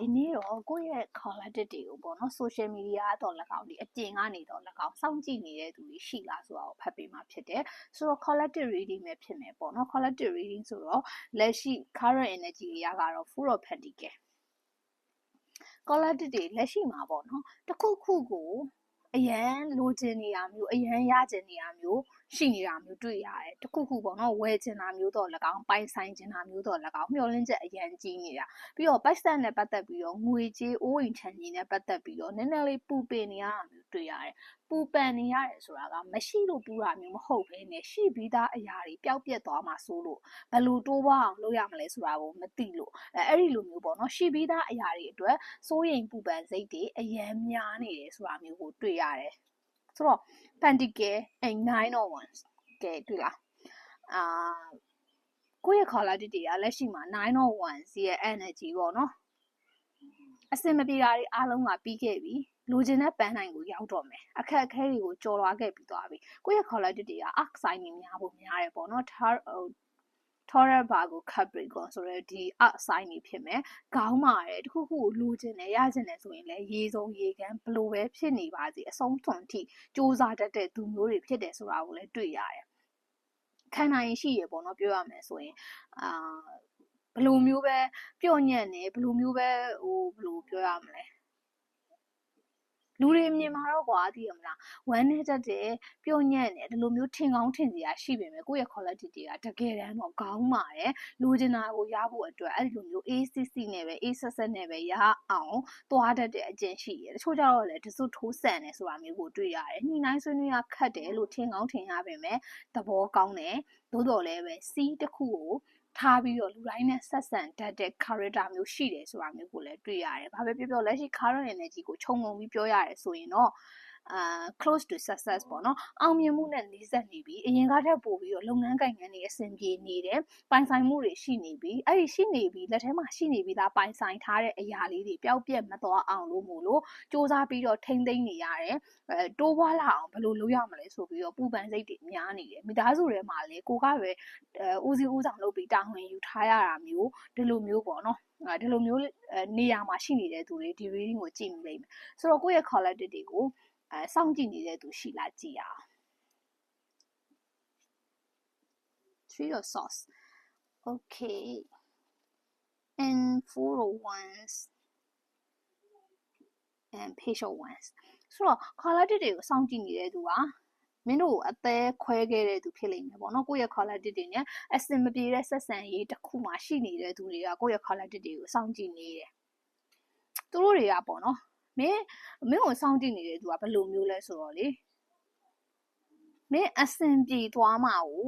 ဒီနေ့တော့ကိုယ့်ရဲ့ collective တွေကိုပေါ့နော် social media တော့၎င်းဒီအပြင်ကနေတော့၎င်းစောင့်ကြည့်နေတဲ့သူတွေရှိလားဆိုတာကိုဖတ်ပေးမှာဖြစ်တယ်ဆိုတော့ collective reading ပဲဖြစ်မယ်ပေါ့နော် collective reading ဆိုတော့လက်ရှိ current energy တွေကတော့ full of pentacle collective တွေလက်ရှိမှာပေါ့နော်တစ်ခုခုကိုအရန်လိုချင်နေတာမျိုးအရန်ရချင်နေတာမျိုးရှိနေတာမျိုးတွေ့ရတယ်တခုခုပေါ့နော်ဝယ်ချင်တာမျိုးတော့၎င်းပိုင်ဆိုင်ချင်တာမျိုးတော့၎င်းမျှော်လင့်ချက်အရန်ကြီးနေတာပြီးတော့ပိုက်ဆက်နဲ့ပတ်သက်ပြီးတော့ငွေကြေးအိုးအိမ်ချမ်းကြီးနဲ့ပတ်သက်ပြီးတော့နည်းနည်းလေးပူပင်နေရတာမျိုးတွေ့ရတယ်ပူပန်နေရတယ်ဆိုတာကမရှိလို့ပူတာမျိုးမဟုတ်ဘဲနဲ့ရှိပြီးသားအရာတွေပျောက်ပြက်သွားမှာစိုးလို့ဘယ်လိုတိုးပွားအောင်လုပ်ရမလဲဆိုတာကိုမသိလို့အဲအဲ့ဒီလိုမျိုးပေါ့နော်ရှိပြီးသားအရာတွေအတွက်စိုးရိမ်ပူပန်စိတ်တွေအယံများနေတယ်ဆိုတာမျိုးကိုတွေ့ရတယ် ဆိုတော့ pentacle and nine of wands ကဲတွေ့လားအာကိုယ့်ရဲ့ color တွေကလက်ရှိမှာ9 of wands ရဲ့ energy ပေါ့နော်အစင်မပြေတာတွေအားလုံးကပြီးခဲ့ပြီလိုချင်တဲ့ပန်းနိုင်ကိုရောက်တော့မယ်အခက်အခဲတွေကိုကြော်လွားခဲ့ပြီးသွားပြီကိုယ့်ရဲ့ color တွေက arc sign တွေများဖို့များတယ်ပေါ့နော် Taurus Virgo Capricorn ဆိုတဲ့ဒီ arc sign တွေဖြစ်မယ်ခေါင်းမှာတယ်တခုခုကိုလိုချင်တယ်ရချင်တယ်ဆိုရင်လည်းရေစုံရေကန်းဘလို့ပဲဖြစ်နေပါစေအဆုံးစွန်ထိစ조사တတ်တဲ့သူမျိုးတွေဖြစ်တယ်ဆိုတာကိုလည်းတွေ့ရတယ်ခံနိုင်ရှိရပေါ့နော်ပြောရမယ်ဆိုရင်အာဘလိုမျိုးပဲပြော့ညံ့နေဘလိုမျိုးပဲဟိုဘလိုပြောရမလဲ လူတွေမြင်မှာတော့ကွာသိရမလားဝမ်းနေတတ်တယ်ပြုံညံ့တယ်ဒီလိုမျိုးထင်ကောင်းထင်စရာရှိပေမဲ့ကိုယ့်ရဲ့ quality တွေကတကယ်တမ်းတော့ခေါင်းမာတယ်လူကျင်တာကိုရဖို့အတွက်အဲ့ဒီလိုမျိုး ACC နဲ့ပဲ A ဆက်ဆက်နဲ့ပဲရအောင်သွားတတ်တဲ့အကျင့်ရှိတယ်တချို့ကြတော့လည်းတစုထိုးဆန်တယ်ဆိုတာမျိုးကိုတွေ့ရတယ်ညှိနှိုင်းဆွေးနွေးရခက်တယ်လို့ထင်ကောင်းထင်ရပေမဲ့သဘောကောင်းတယ်သို့တော်လည်းပဲ C တစ်ခုကို ထားပြီးတော့လူတိုင်းနဲ့ဆက်ဆံတတ်တဲ့ character မျိုးရှိတယ်ဆိုတာမျိုးကိုလည်းတွေ့ရတယ်။ဘာပဲပြောပြောလက်ရှိ current energy ကိုခြုံငုံပြီးပြောရတယ်ဆိုရင်တော့ အာ close to success ပေါ့နော်အောင်မြင်မှုနဲ့နှီးစပ်နေပြီအရင်ကထက်ပိုပြီးတော့လုပ်ငန်းကိုင်ငန်းတွေအဆင်ပြေနေတယ်ပိုင်ဆိုင်မှုတွေရှိနေပြီအဲ့ဒီရှိနေပြီလက်ထဲမှာရှိနေပြီသားပိုင်ဆိုင်ထားတဲ့အရာလေးတွေပျောက်ပြက်မသွားအောင်လို့မို့လို့စူးစမ်းပြီးတော့ထိမ့်သိမ့်နေရတယ်အဲတိုးပွားလာအောင်ဘယ်လိုလုပ်ရမလဲဆိုပြီးတော့ပူပန်စိတ်တွေများနေတယ်မိသားစုထဲမှာလေကိုကပဲအဲဦးစီးဦးဆောင်လုပ်ပြီးတာဝန်ယူထားရတာမျိုးဒီလိုမျိုးပေါ့နော်အဲဒီလိုမျိုးနေရာမှာရှိနေတဲ့သူတွေဒီ reading ကိုကြည့်မိလိမ့်မယ်ဆိုတော့ကိုယ့်ရဲ့ collective တွေကို အဲစောင့်ကြည့်နေတဲ့သူရှိလားကြည့်အောင် three of sauce okay and four of wands and page of wands ဆိုတော့ collective တွေကိုစောင့်ကြည့်နေတဲ့သူကမင်းတို့အသေးခွဲခဲ့တဲ့သူဖြစ်လိမ့်မယ်ပေါ့နော်ကိုယ့်ရဲ့ collective တွေနဲ့အစင်မပြေတဲ့ဆက်ဆံရေးတစ်ခုမှရှိနေတဲ့သူတွေကကိုယ့်ရဲ့ collective တွေကိုစောင့်ကြည့်နေတယ်သူတို့တွေကပေါ့နော် မင်းမင်းကိုစောင့်ကြည့်နေတဲ့သူကဘယ်လိုမျိုးလဲဆိုတော့လေမင်းအစင်ပြေသွားမှာကို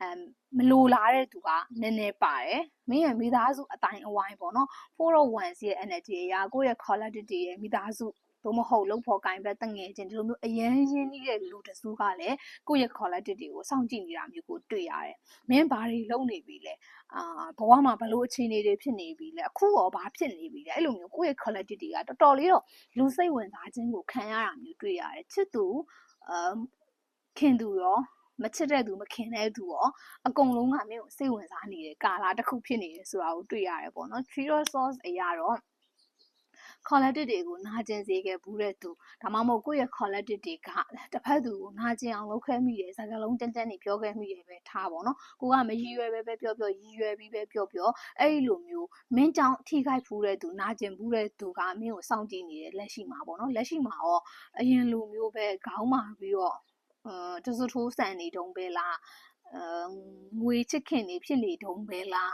အမ်မလိုလားတဲ့သူကနည်းနည်းပါတယ်မင်းရဲ့မိသားစုအတိုင်းအဝိုင်းပေါ့နော်401ရဲ့ energy အရာကိုယ့်ရဲ့ quality ရဲ့မိသားစု သို့မဟုတ်လုံဖို့ကင်ဘက်တငယ်ချင်းဒီလိုမျိုးအရန်ရင်းနှီးတဲ့လူတစုကလည်းကိုယ့်ရဲ့ quality တွေကိုစောင့်ကြည့်နေတာမျိုးကိုတွေ့ရတယ်။မင်းဘာတွေလုပ်နေပြီလဲ။အာဘဝမှာဘလို့အခြေအနေတွေဖြစ်နေပြီလဲ။အခုရောဘာဖြစ်နေပြီလဲ။အဲ့လိုမျိုးကိုယ့်ရဲ့ quality တွေကတော်တော်လေးတော့လူစိတ်ဝင်စားခြင်းကိုခံရတာမျိုးတွေ့ရတယ်။ချစ်သူအမ်ခင်သူရောမချစ်တဲ့သူမခင်တဲ့သူရောအကုန်လုံးကမင်းကိုစိတ်ဝင်စားနေတဲ့ကာလာတစ်ခုဖြစ်နေတယ်ဆိုတာကိုတွေ့ရတယ်ပေါ့နော် Three Source အရာတော့ collective တွေကိုနာကျင်စေခဲ့ဘူးတဲ့သူဒါမှမဟုတ်ကိုယ့်ရဲ့ collective တွေကတစ်ဖက်သူကိုနာကျင်အောင်လုပ်ခဲ့မိတယ်စကားလုံးတန်းတန်းနေပြောခဲ့မိတယ်ပဲထားပါတော့ကိုကမရည်ရွယ်ပဲပဲပြောပြောရည်ရွယ်ပြီးပဲပြောပြောအဲ့ဒီလိုမျိုးမင်းကြောင့်ထိခိုက်ဖူးတဲ့သူနာကျင်ဖူးတဲ့သူကမင်းကိုစောင့်ကြည့်နေတယ်လက်ရှိမှာပေါ့နော်လက်ရှိမှာရောအရင်လိုမျိုးပဲခေါင်းမာပြီးတော့အာတစထိုးဆန်နေတုံးပဲလားအာငွေချစ်ခင်နေဖြစ်နေတုံးပဲလား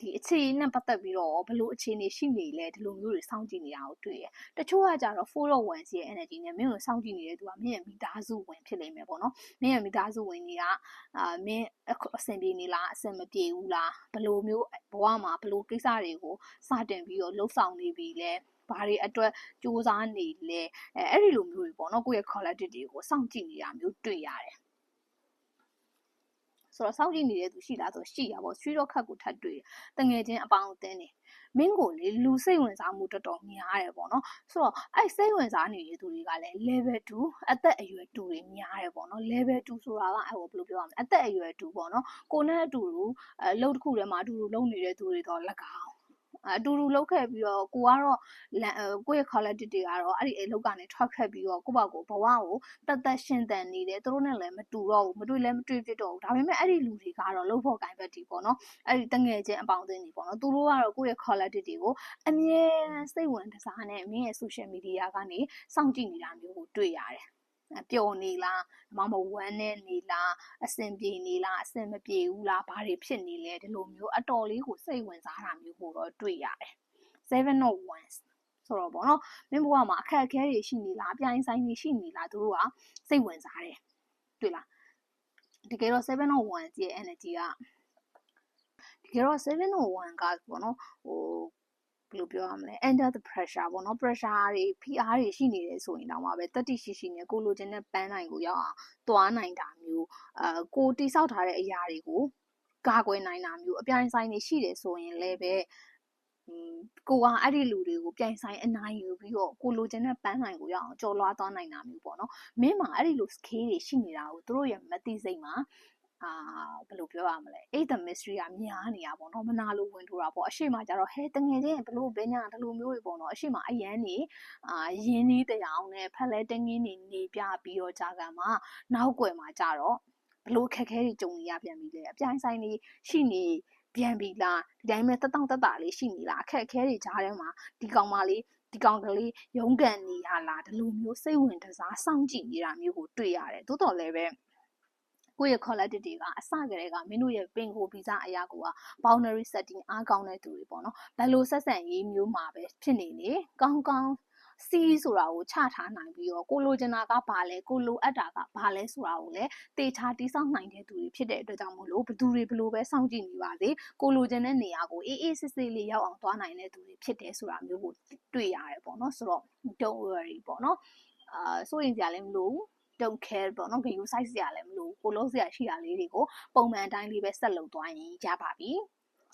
ဒီအခြေအနေနဲ့ပတ်သက်ပြီးတော့ဘလို့အခြေအနေရှိနေလဲဒီလိုမျိုးတွေစောင့်ကြည့်နေတာကိုတွေ့ရတချို့ကကြတော့ four of one ရဲ့ energy နဲ့မင်းကိုစောင့်ကြည့်နေတဲ့သူကမင်းရဲ့မိသားစုဝင်ဖြစ်နေမယ်ပေါ့နော်မင်းရဲ့မိသားစုဝင်တွေကအာမင်းအဆင်ပြေနေလားအဆင်မပြေဘူးလားဘလို့မျိုးဘဝမှာဘလို့ကိစ္စတွေကိုစတင်ပြီးတော့လှုပ်ဆောင်နေပြီလဲဘာတွေအတွက်စူးစမ်းနေလဲအဲအဲ့ဒီလိုမျိုးတွေပေါ့နော်ကိုယ့်ရဲ့ quality တွေကိုစောင့်ကြည့်နေတာမျိုးတွေ့ရတယ် ဆိုတော့စောင့်ကြည့်နေတဲ့သူရှိလားဆိုရှိရပါဘောဆွေးတော့ခတ်ကိုထပ်တွေ့တငယ်ချင်းအပေါင်းအသင်းနေမင်းကိုလေလူစိတ်ဝင်စားမှုတော်တော်များတယ်ပေါ့နော်ဆိုတော့အဲ့စိတ်ဝင်စားနေတဲ့သူတွေကလည်း level 2အသက်အရွယ်2တွေများတယ်ပေါ့နော် level 2ဆိုတာကအဲ့ဟိုဘယ်လိုပြောရမလဲအသက်အရွယ်2ပေါ့နော်ကိုနဲ့အတူတူအဲလှုပ်တစ်ခုထဲမှာအတူတူလုပ်နေတဲ့သူတွေတော့၎င်း အတူတူလောက်ခဲ့ပြီးတော့ကိုကတော့လန်ကိုယ့်ရဲ့ collective တွေကတော့အဲ့ဒီအလုပ်ကနေထွက်ခဲ့ပြီးတော့ကိုယ့်ဘာကိုဘဝကိုတတ်တတ်ရှင်သန်နေတယ်သူတို့နဲ့လည်းမတူတော့ဘူးမတွေ့လည်းမတွေ့ဖြစ်တော့ဘူးဒါပေမဲ့အဲ့ဒီလူတွေကတော့လှုပ်ဖို့ကိုင်ဘက်တီပေါ့နော်အဲ့ဒီတငယ်ချင်းအပေါင်းအသင်းတွေပေါ့နော်သူတို့ကတော့ကိုယ့်ရဲ့ collective တွေကိုအမြဲစိတ်ဝင်တစားနဲ့မင်းရဲ့ social media ကနေစောင့်ကြည့်နေတာမျိုးကိုတွေ့ရတယ် ပျော်နေလားမမဝမ်းနဲ့နေလားအဆင်ပြေနေလားအဆင်မပြေဘူးလားဘာတွေဖြစ်နေလဲဒီလိုမျိုးအတော်လေးကိုစိတ်ဝင်စားတာမျိုးကိုတော့တွေ့ရတယ်7 of wands ဆိုတော့ပေါ့နော်မင်းဘဝမှာအခက်အခဲတွေရှိနေလားအပြိုင်ဆိုင်တွေရှိနေလားသူတို့ကစိတ်ဝင်စားတယ်တွေ့လားတကယ်တော့7 of wands ရဲ့ energy ကတကယ်တော့7 of wands ကပေါ့နော်ဟို ဘယ်လိုပြောရမလဲ under the pressure ပေါ့နော် pressure တွေဖိအားတွေရှိနေတယ်ဆိုရင်တော့မှပဲတတိရှိရှိနဲ့ကိုလိုချင်တဲ့ပန်းနိုင်ကိုရောက်အောင်သွားနိုင်တာမျိုးအဲကိုတိဆောက်ထားတဲ့အရာတွေကိုကာကွယ်နိုင်တာမျိုးအပြိုင်ဆိုင်တွေရှိတယ်ဆိုရင်လည်းပဲကိုကအဲ့ဒီလူတွေကိုပြိုင်ဆိုင်အနိုင်ယူပြီးတော့ကိုလိုချင်တဲ့ပန်းနိုင်ကိုရအောင်ကြော်လွှားသွားနိုင်တာမျိုးပေါ့နော်မင်းမှာအဲ့ဒီလို skill တွေရှိနေတာကိုသူတို့ရဲ့မသိစိတ်မှာ အာဘယ်လိုပြောရမလဲ eight the mystery ကများနေတာပေါ့နော်မနာလိုဝင်ထူတာပေါ့အရှိမကျတော့ဟဲတငယ်ချင်းဘလို့ဘဲညာဒီလိုမျိုးတွေပေါ့နော်အရှိမအရန်နေအာရင်းနှီးတရားအောင်နဲ့ဖက်လဲတင်းငင်းနေနေပြပြီးတော့ကြာကံမှာနောက်ွယ်မှာကြတော့ဘလို့ခက်ခဲတွေကြုံနေရပြန်ပြီလေအပြိုင်ဆိုင်နေရှိနေပြန်ပြီလားဒီတိုင်းပဲတက်တောင့်တက်တာလေးရှိနေလားအခက်အခဲတွေကြားထဲမှာဒီကောင်မလေးဒီကောင်ကလေးရုန်းကန်နေရလားဒီလိုမျိုးစိတ်ဝင်တစားစောင့်ကြည့်နေတာမျိုးကိုတွေ့ရတယ်သို့တော်လည်းပဲ ကိုယ့်ရဲ့ collective တွေကအစကတည်းကမင်းတို့ရဲ့ပင်ကိုဗီဇအရာကိုက boundary setting အားကောင်းတဲ့သူတွေပေါ့နော်ဘယ်လိုဆက်ဆံရေးမျိုးမှာပဲဖြစ်နေလေကောင်းကောင်းစီးဆိုတာကိုချထားနိုင်ပြီးတော့ကိုလိုချင်တာကဘာလဲကိုလိုအပ်တာကဘာလဲဆိုတာကိုလည်းတေချာတိစောက်နိုင်တဲ့သူတွေဖြစ်တဲ့အတွက်ကြောင့်မို့လို့ဘသူတွေဘလို့ပဲစောင့်ကြည့်နေပါစေကိုလိုချင်တဲ့နေရာကိုအေးအေးဆေးဆေးလေးရောက်အောင်သွားနိုင်တဲ့သူတွေဖြစ်တယ်ဆိုတာမျိုးကိုတွေ့ရတယ်ပေါ့နော်ဆိုတော့ don't worry ပေါ့နော်အာစိုးရင်ကြလည်းမလို့ don't care ပေါ့နော်ဂယူ size စရာလည်းမလိုကိုလုံးစရာရှိတာလေးတွေကိုပုံမှန်အတိုင်းလေးပဲဆက်လုပ်သွားရင်ရပါပြီ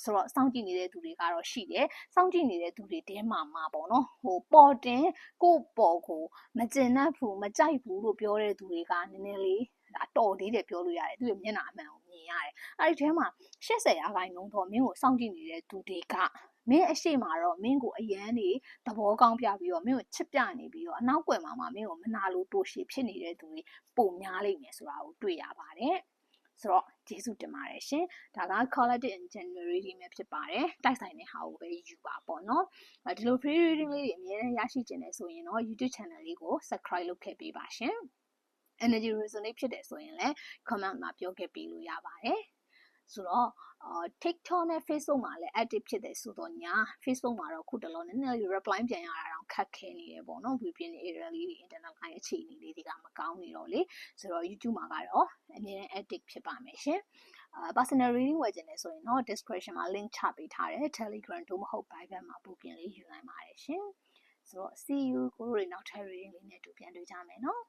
ဆိုတော့စောင့်ကြည့်နေတဲ့သူတွေကတော့ရှိတယ်စောင့်ကြည့်နေတဲ့သူတွေတဲမှာမှာပေါ့နော်ဟိုပေါ်တင်ကိုပေါ်ကိုမကျင်တတ်ဘူးမကြိုက်ဘူးလို့ပြောတဲ့သူတွေကနည်းနည်းလေးဒါတော်သေးတယ်ပြောလို့ရတယ်သူ့ရဲ့မျက်နှာအမှန်ကိုမြင်ရတယ်အဲ့ဒီထဲမှာ80ရာခိုင်နှုန်းတော့မင်းကိုစောင့်ကြည့်နေတဲ့သူတွေက မင်းအရှိမတော့မင်းကိုအရန်နေသဘောကောင်းပြပြီးတော့မင်းကိုချစ်ပြနေပြီးတော့အနောက်ွယ်မှာမှမင်းကိုမနာလိုတိုရှည်ဖြစ်နေတဲ့သူတွေပုံများလိမ့်မယ်ဆိုတာကိုတွေ့ရပါတယ်ဆိုတော့ကျေးဇူးတင်ပါတယ်ရှင်ဒါက collected in January ဒီမှာဖြစ်ပါတယ်တိုက်ဆိုင်တဲ့ဟာကိုပဲယူပါပေါ့နော်ဒီလို free reading လေးတွေအများကြီးရရှိခြင်းနဲ့ဆိုရင်တော့ YouTube channel လေးကို subscribe လုပ်ခဲ့ပေးပါရှင် energy resonate ဖြစ်တယ်ဆိုရင်လည်း comment မှာပြောခဲ့ပေးလို့ရပါတယ် ဆိုတော့အာ TikTok နဲ့ Facebook မှာလည်း active ဖြစ်တယ်ဆိုတော့ညာ Facebook မှာတော့ခုတလောနည်းနည်း reply ပြန်ရတာတော့ခက်ခဲနေတယ်ပေါ့နော် VPN area လေးတွေ internet ကိုင်းအခြေအနေလေးတွေကမကောင်းနေတော့လေဆိုတော့ YouTube မှာကတော့အမြဲတမ်း active ဖြစ်ပါမယ်ရှင်အာ personal reading ဝယ်ချင်တယ်ဆိုရင်တော့ description မှာ link ချပေးထားတယ် Telegram တို့မဟုတ် Viber မှာပို့ပြင်လေးယူနိုင်ပါတယ်ရှင်ဆိုတော့ see you ကိုတို့တွေနောက်ထပ် reading လေးနဲ့တူပြန်တွေ့ကြမယ်နော်